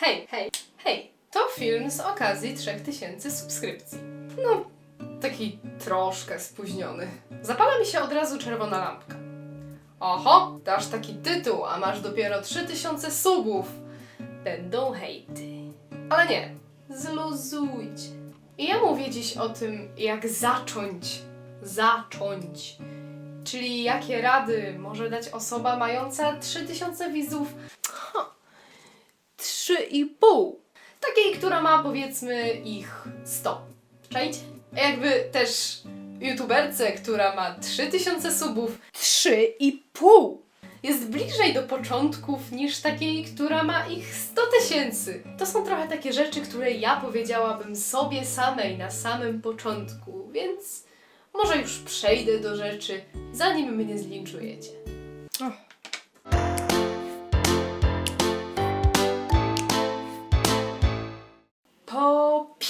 Hej, hej, hej! To film z okazji 3000 subskrypcji. No, taki troszkę spóźniony. Zapala mi się od razu czerwona lampka. Oho, dasz taki tytuł, a masz dopiero 3000 subów. Będą hejty. Ale nie, zluzujcie. I ja mówię dziś o tym, jak zacząć. Zacząć. Czyli jakie rady może dać osoba mająca 3000 widzów. 3,5. Takiej, która ma powiedzmy ich 100. Czajcie? Jakby też youtuberce, która ma 3000 subów. 3,5! Jest bliżej do początków niż takiej, która ma ich 100 tysięcy. To są trochę takie rzeczy, które ja powiedziałabym sobie samej na samym początku, więc może już przejdę do rzeczy, zanim mnie zlinczujecie.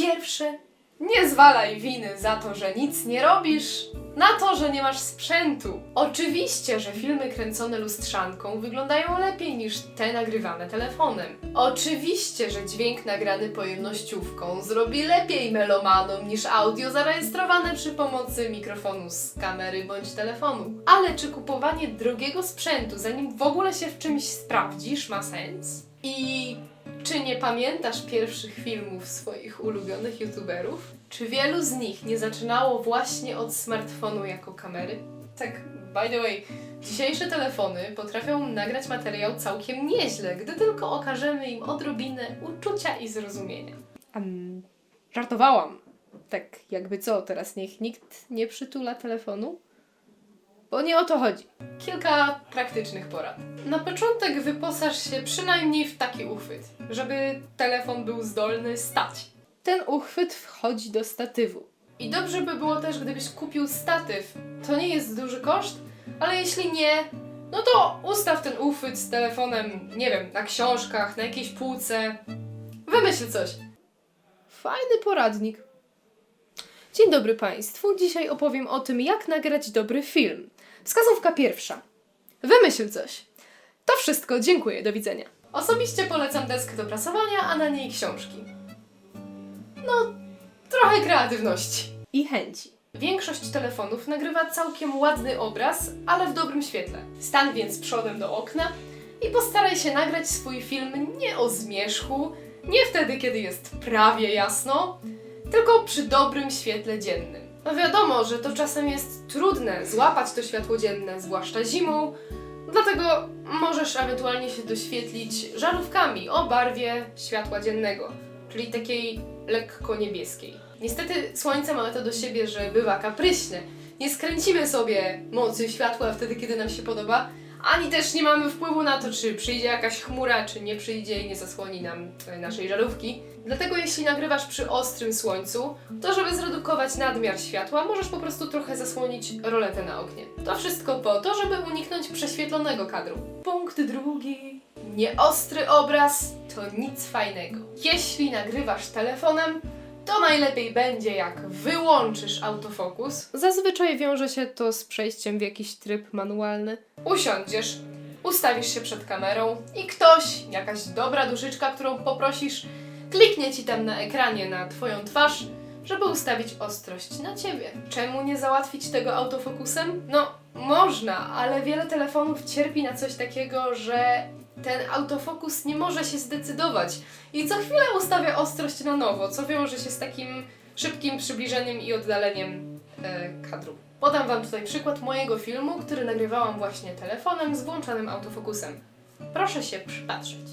Pierwsze, nie zwalaj winy za to, że nic nie robisz, na to, że nie masz sprzętu. Oczywiście, że filmy kręcone lustrzanką wyglądają lepiej niż te nagrywane telefonem. Oczywiście, że dźwięk nagrany pojemnościówką zrobi lepiej melomanom niż audio zarejestrowane przy pomocy mikrofonu z kamery bądź telefonu. Ale czy kupowanie drogiego sprzętu, zanim w ogóle się w czymś sprawdzisz, ma sens? I czy nie pamiętasz pierwszych filmów swoich ulubionych youtuberów? Czy wielu z nich nie zaczynało właśnie od smartfonu jako kamery? Tak, by the way, dzisiejsze telefony potrafią nagrać materiał całkiem nieźle, gdy tylko okażemy im odrobinę uczucia i zrozumienia. Um, żartowałam. Tak, jakby co, teraz niech nikt nie przytula telefonu? Bo nie o to chodzi. Kilka praktycznych porad. Na początek wyposaż się przynajmniej w taki uchwyt, żeby telefon był zdolny stać. Ten uchwyt wchodzi do statywu. I dobrze by było też, gdybyś kupił statyw. To nie jest duży koszt, ale jeśli nie, no to ustaw ten uchwyt z telefonem, nie wiem, na książkach, na jakiejś półce. Wymyśl coś. Fajny poradnik. Dzień dobry Państwu. Dzisiaj opowiem o tym, jak nagrać dobry film. Wskazówka pierwsza. Wymyśl coś. To wszystko. Dziękuję. Do widzenia. Osobiście polecam deskę do prasowania, a na niej książki. No, trochę kreatywności. I chęci. Większość telefonów nagrywa całkiem ładny obraz, ale w dobrym świetle. Stań więc przodem do okna i postaraj się nagrać swój film nie o zmierzchu, nie wtedy, kiedy jest prawie jasno, tylko przy dobrym świetle dziennym. No wiadomo, że to czasem jest trudne złapać to światło dzienne, zwłaszcza zimą, dlatego możesz ewentualnie się doświetlić żarówkami o barwie światła dziennego, czyli takiej lekko niebieskiej. Niestety słońce ma to do siebie, że bywa kapryśne. Nie skręcimy sobie mocy światła wtedy, kiedy nam się podoba, ani też nie mamy wpływu na to, czy przyjdzie jakaś chmura, czy nie przyjdzie i nie zasłoni nam e, naszej żarówki. Dlatego jeśli nagrywasz przy ostrym słońcu, to żeby zredukować nadmiar światła, możesz po prostu trochę zasłonić roletę na oknie. To wszystko po to, żeby uniknąć prześwietlonego kadru. Punkt drugi. Nieostry obraz to nic fajnego. Jeśli nagrywasz telefonem, to najlepiej będzie jak wyłączysz autofokus. Zazwyczaj wiąże się to z przejściem w jakiś tryb manualny. Usiądziesz, ustawisz się przed kamerą i ktoś, jakaś dobra duszyczka, którą poprosisz, kliknie ci tam na ekranie na twoją twarz, żeby ustawić ostrość na ciebie. Czemu nie załatwić tego autofokusem? No, można, ale wiele telefonów cierpi na coś takiego, że ten autofokus nie może się zdecydować i co chwilę ustawia ostrość na nowo, co wiąże się z takim szybkim przybliżeniem i oddaleniem e, kadru. Podam Wam tutaj przykład mojego filmu, który nagrywałam właśnie telefonem z włączonym autofokusem. Proszę się przypatrzeć.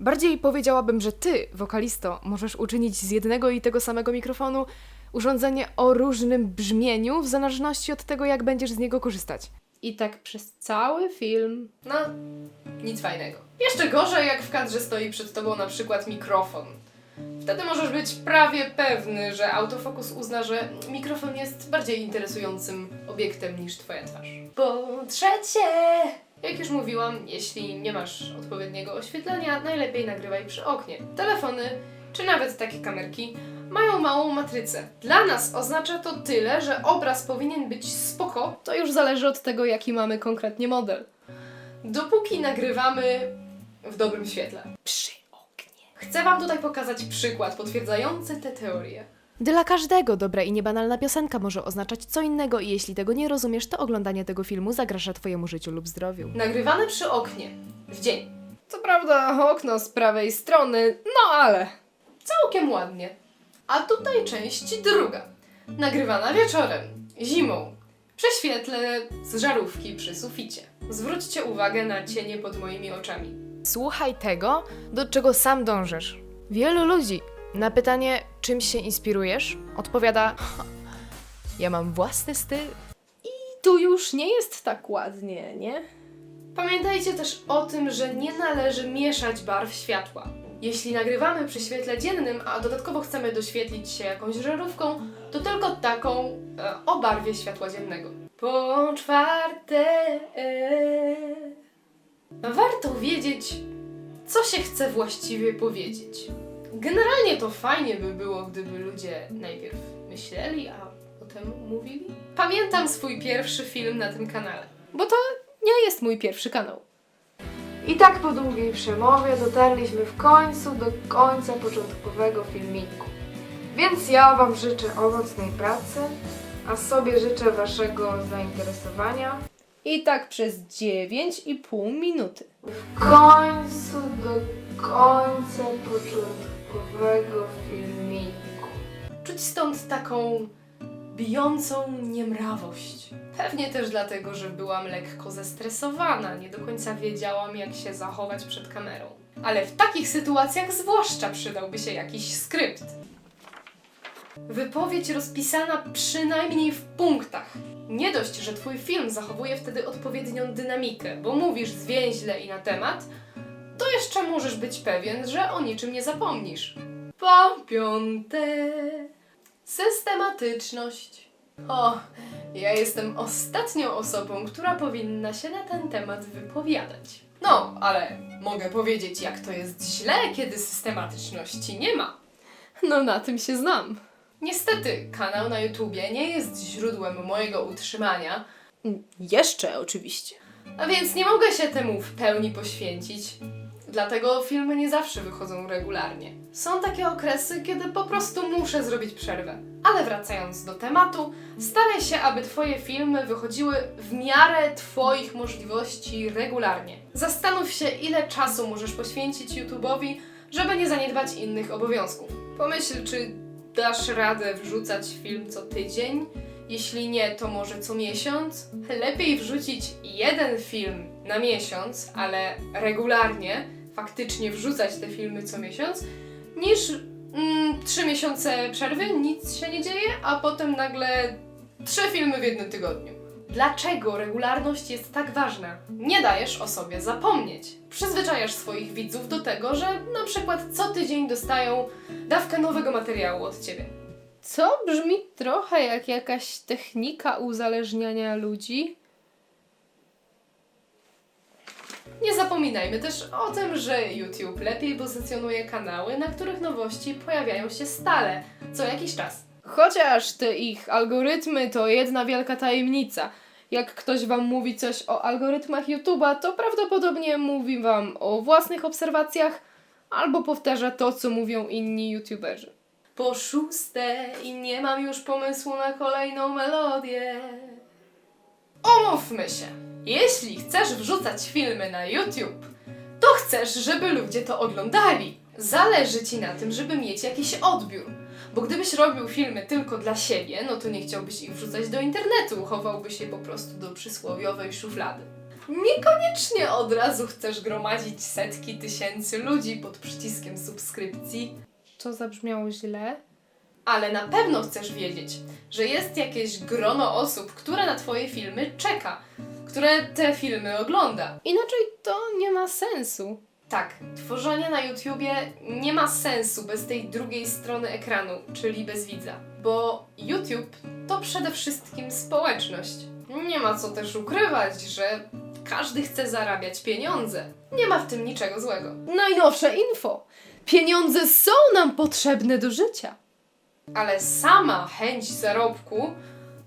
Bardziej powiedziałabym, że ty, wokalisto, możesz uczynić z jednego i tego samego mikrofonu urządzenie o różnym brzmieniu w zależności od tego, jak będziesz z niego korzystać. I tak przez cały film. No, nic fajnego. Jeszcze gorzej, jak w kadrze stoi przed tobą na przykład mikrofon. Wtedy możesz być prawie pewny, że autofokus uzna, że mikrofon jest bardziej interesującym obiektem niż twoja twarz. Po trzecie, jak już mówiłam, jeśli nie masz odpowiedniego oświetlenia, najlepiej nagrywaj przy oknie. Telefony, czy nawet takie kamerki, mają małą matrycę. Dla nas oznacza to tyle, że obraz powinien być spoko, to już zależy od tego, jaki mamy konkretnie model. Dopóki nagrywamy w dobrym świetle. Przy oknie. Chcę Wam tutaj pokazać przykład potwierdzający tę teorię. Dla każdego dobra i niebanalna piosenka może oznaczać co innego i jeśli tego nie rozumiesz, to oglądanie tego filmu zagraża twojemu życiu lub zdrowiu. Nagrywane przy oknie, w dzień. Co prawda okno z prawej strony, no ale całkiem ładnie. A tutaj część druga. Nagrywana wieczorem, zimą, przy świetle z żarówki przy suficie. Zwróćcie uwagę na cienie pod moimi oczami. Słuchaj tego, do czego sam dążysz. Wielu ludzi na pytanie, czym się inspirujesz, odpowiada: Ja mam własny styl. tu już nie jest tak ładnie, nie? Pamiętajcie też o tym, że nie należy mieszać barw światła. Jeśli nagrywamy przy świetle dziennym, a dodatkowo chcemy doświetlić się jakąś żarówką, to tylko taką e, o barwie światła dziennego. Po czwarte, e, warto wiedzieć, co się chce właściwie powiedzieć. Generalnie to fajnie by było, gdyby ludzie najpierw myśleli, a potem mówili. Pamiętam swój pierwszy film na tym kanale. Bo to nie jest mój pierwszy kanał. I tak po długiej przemowie dotarliśmy w końcu do końca początkowego filmiku. Więc ja Wam życzę owocnej pracy, a sobie życzę Waszego zainteresowania. I tak przez 9,5 minuty. W końcu do końca początkowego filmiku. Czuć stąd taką bijącą niemrawość. Pewnie też dlatego, że byłam lekko zestresowana, nie do końca wiedziałam, jak się zachować przed kamerą. Ale w takich sytuacjach zwłaszcza przydałby się jakiś skrypt. Wypowiedź rozpisana przynajmniej w punktach. Nie dość, że twój film zachowuje wtedy odpowiednią dynamikę, bo mówisz zwięźle i na temat, to jeszcze możesz być pewien, że o niczym nie zapomnisz. Po piąte, systematyczność. O, ja jestem ostatnią osobą, która powinna się na ten temat wypowiadać. No, ale mogę powiedzieć, jak to jest źle, kiedy systematyczności nie ma. No na tym się znam. Niestety, kanał na YouTubie nie jest źródłem mojego utrzymania, Jeszcze oczywiście. a więc nie mogę się temu w pełni poświęcić. Dlatego filmy nie zawsze wychodzą regularnie. Są takie okresy, kiedy po prostu muszę zrobić przerwę. Ale wracając do tematu, staraj się, aby Twoje filmy wychodziły w miarę Twoich możliwości regularnie. Zastanów się, ile czasu możesz poświęcić YouTube'owi, żeby nie zaniedbać innych obowiązków. Pomyśl, czy dasz radę wrzucać film co tydzień? Jeśli nie, to może co miesiąc? Lepiej wrzucić jeden film na miesiąc, ale regularnie, faktycznie wrzucać te filmy co miesiąc, niż mm, trzy miesiące przerwy, nic się nie dzieje, a potem nagle trzy filmy w jednym tygodniu. Dlaczego regularność jest tak ważna? Nie dajesz o sobie zapomnieć. Przyzwyczajasz swoich widzów do tego, że na przykład co tydzień dostają dawkę nowego materiału od ciebie. Co brzmi trochę jak jakaś technika uzależniania ludzi. Nie zapominajmy też o tym, że YouTube lepiej pozycjonuje kanały, na których nowości pojawiają się stale, co jakiś czas. Chociaż te ich algorytmy to jedna wielka tajemnica. Jak ktoś wam mówi coś o algorytmach YouTube'a, to prawdopodobnie mówi wam o własnych obserwacjach albo powtarza to, co mówią inni YouTuberzy. Po szóste i nie mam już pomysłu na kolejną melodię. Omówmy się. Jeśli chcesz wrzucać filmy na YouTube, to chcesz, żeby ludzie to oglądali. Zależy ci na tym, żeby mieć jakiś odbiór. Bo gdybyś robił filmy tylko dla siebie, no to nie chciałbyś ich wrzucać do internetu, chowałbyś je po prostu do przysłowiowej szuflady. Niekoniecznie od razu chcesz gromadzić setki tysięcy ludzi pod przyciskiem subskrypcji, To zabrzmiało źle. ale na pewno chcesz wiedzieć, że jest jakieś grono osób, które na Twoje filmy czeka, które te filmy ogląda. Inaczej to nie ma sensu. Tak, tworzenie na YouTubie nie ma sensu bez tej drugiej strony ekranu, czyli bez widza, bo YouTube to przede wszystkim społeczność. Nie ma co też ukrywać, że każdy chce zarabiać pieniądze. Nie ma w tym niczego złego. Najnowsze info. Pieniądze są nam potrzebne do życia. ale sama chęć zarobku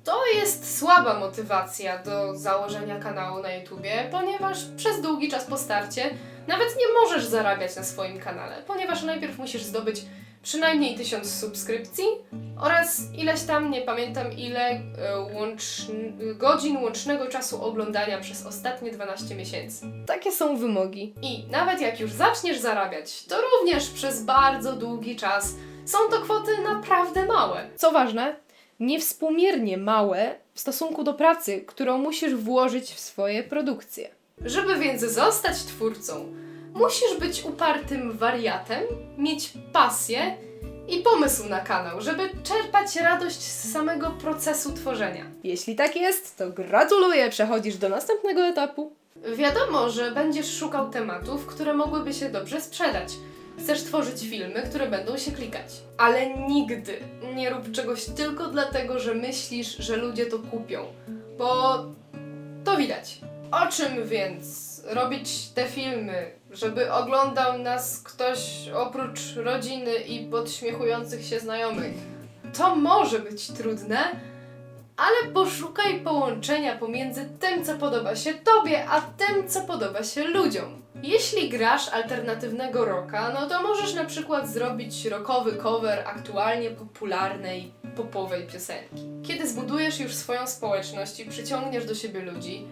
to jest słaba motywacja do założenia kanału na YouTubie, ponieważ przez długi czas po starcie Nawet nie możesz zarabiać na swoim kanale, ponieważ najpierw musisz zdobyć przynajmniej 1000 subskrypcji oraz ileś tam, nie pamiętam ile, e, łącz... godzin łącznego czasu oglądania przez ostatnie 12 miesięcy. Takie są wymogi. I nawet jak już zaczniesz zarabiać, to również przez bardzo długi czas są to kwoty naprawdę małe. Co ważne, niewspółmiernie małe w stosunku do pracy, którą musisz włożyć w swoje produkcje. Żeby więc zostać twórcą, musisz być upartym wariatem, mieć pasję i pomysł na kanał, żeby czerpać radość z samego procesu tworzenia. Jeśli tak jest, to gratuluję, przechodzisz do następnego etapu. Wiadomo, że będziesz szukał tematów, które mogłyby się dobrze sprzedać. Chcesz tworzyć filmy, które będą się klikać. Ale nigdy nie rób czegoś tylko dlatego, że myślisz, że ludzie to kupią. Bo to widać. O czym więc robić te filmy, żeby oglądał nas ktoś oprócz rodziny i podśmiechujących się znajomych? To może być trudne, ale poszukaj połączenia pomiędzy tym, co podoba się tobie, a tym, co podoba się ludziom. Jeśli grasz alternatywnego rocka, no to możesz na przykład zrobić rockowy cover aktualnie popularnej popowej piosenki. Kiedy zbudujesz już swoją społeczność i przyciągniesz do siebie ludzi,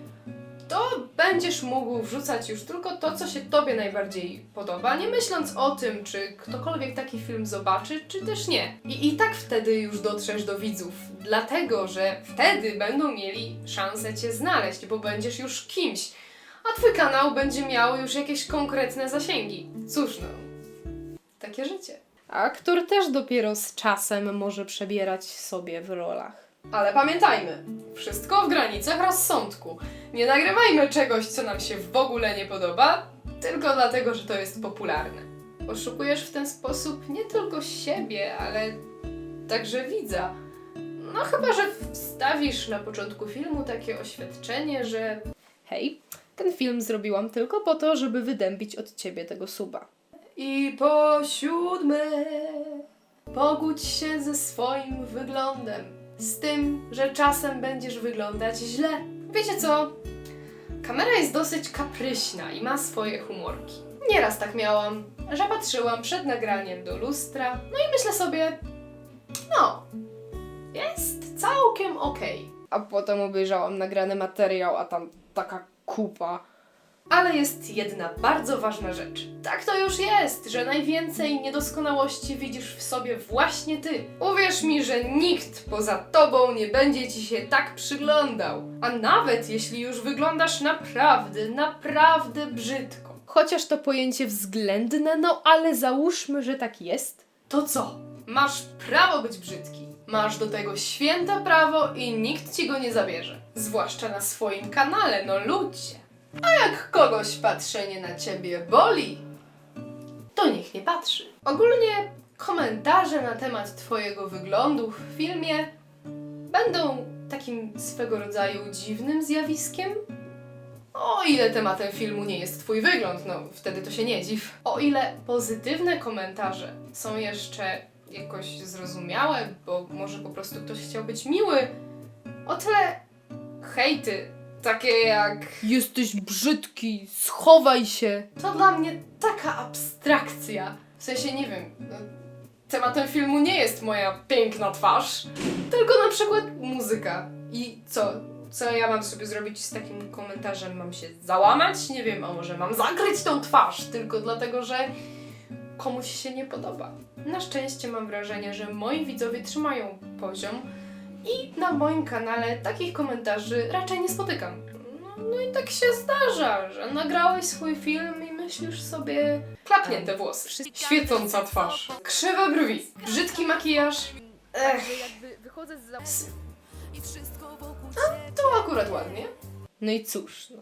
to będziesz mógł wrzucać już tylko to, co się tobie najbardziej podoba, nie myśląc o tym, czy ktokolwiek taki film zobaczy, czy też nie. I, i tak wtedy już dotrzesz do widzów, dlatego że wtedy będą mieli szansę cię znaleźć, bo będziesz już kimś, a twój kanał będzie miał już jakieś konkretne zasięgi. Cóż no, takie życie. Aktor też dopiero z czasem może przebierać sobie w rolach. Ale pamiętajmy, wszystko w granicach rozsądku. Nie nagrywajmy czegoś, co nam się w ogóle nie podoba, tylko dlatego, że to jest popularne. Oszukujesz w ten sposób nie tylko siebie, ale także widza. No chyba, że wstawisz na początku filmu takie oświadczenie, że Hej, ten film zrobiłam tylko po to, żeby wydębić od ciebie tego suba. I po siódme, pogódź się ze swoim wyglądem. Z tym, że czasem będziesz wyglądać źle. Wiecie co? Kamera jest dosyć kapryśna i ma swoje humorki. Nieraz tak miałam, że patrzyłam przed nagraniem do lustra, no i myślę sobie, no, jest całkiem okej. A potem obejrzałam nagrany materiał, a tam taka kupa. Ale jest jedna bardzo ważna rzecz. Tak to już jest, że najwięcej niedoskonałości widzisz w sobie właśnie ty. Uwierz mi, że nikt poza tobą nie będzie ci się tak przyglądał. A nawet jeśli już wyglądasz naprawdę, naprawdę brzydko, Chociaż to pojęcie względne, no ale załóżmy, że tak jest. to co? Masz prawo być brzydki. Masz do tego święte prawo i nikt ci go nie zabierze. Zwłaszcza na swoim kanale, no ludzie. A jak kogoś patrzenie na ciebie boli, to niech nie patrzy. Ogólnie komentarze na temat twojego wyglądu w filmie będą takim swego rodzaju dziwnym zjawiskiem. O ile tematem filmu nie jest twój wygląd, no wtedy to się nie dziw. O ile pozytywne komentarze są jeszcze jakoś zrozumiałe, bo może po prostu ktoś chciał być miły, o tyle hejty, takie jak Jesteś brzydki, schowaj się. to dla mnie taka abstrakcja. W sensie, nie wiem, no, tematem filmu nie jest moja piękna twarz, tylko na przykład muzyka. I co? Co ja mam sobie zrobić z takim komentarzem? Mam się załamać? Nie wiem, a może mam zakryć tą twarz tylko dlatego, że komuś się nie podoba. Na szczęście mam wrażenie, że moi widzowie trzymają poziom i na moim kanale takich komentarzy raczej nie spotykam. No, no i tak się zdarza, że nagrałeś swój film i myślisz sobie klapnięte włosy, świecąca twarz, krzywe brwi, brzydki makijaż. Ech, z to akurat ładnie. No i cóż, no.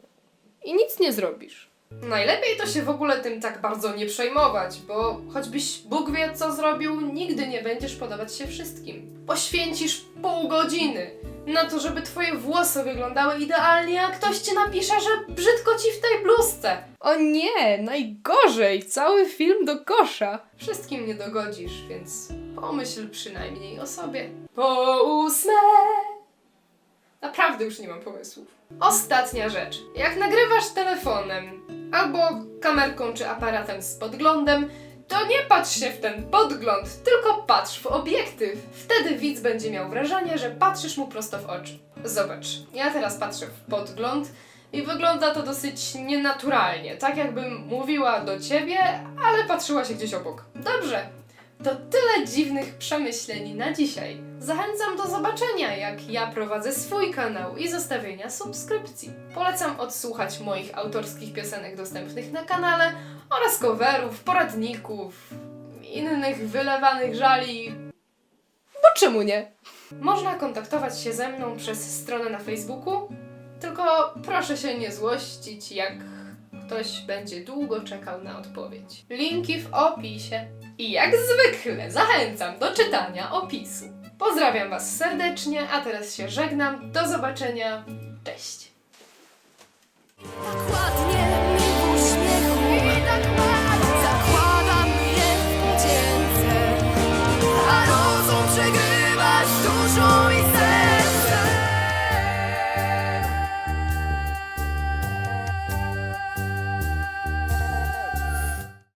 I nic nie zrobisz. Najlepiej to się w ogóle tym tak bardzo nie przejmować, bo choćbyś Bóg wie co zrobił, nigdy nie będziesz podobać się wszystkim. Poświęcisz pół godziny na to, żeby twoje włosy wyglądały idealnie, a ktoś ci napisze, że brzydko ci w tej bluzce. O nie, najgorzej! Cały film do kosza. Wszystkim nie dogodzisz, więc pomyśl przynajmniej o sobie. Po ósme! Naprawdę już nie mam pomysłów. Ostatnia rzecz. Jak nagrywasz telefonem albo kamerką czy aparatem z podglądem, to nie patrz się w ten podgląd, tylko patrz w obiektyw. Wtedy widz będzie miał wrażenie, że patrzysz mu prosto w oczy. Zobacz, ja teraz patrzę w podgląd i wygląda to dosyć nienaturalnie, tak jakbym mówiła do ciebie, ale patrzyła się gdzieś obok. Dobrze, to tyle dziwnych przemyśleń na dzisiaj. Zachęcam do zobaczenia, jak ja prowadzę swój kanał i zostawienia subskrypcji. Polecam odsłuchać moich autorskich piosenek dostępnych na kanale oraz coverów, poradników, innych wylewanych żali. Bo czemu nie? Można kontaktować się ze mną przez stronę na Facebooku, tylko proszę się nie złościć, jak ktoś będzie długo czekał na odpowiedź. Linki w opisie. I jak zwykle zachęcam do czytania opisu. Pozdrawiam Was serdecznie, a teraz się żegnam. Do zobaczenia. Cześć. Mi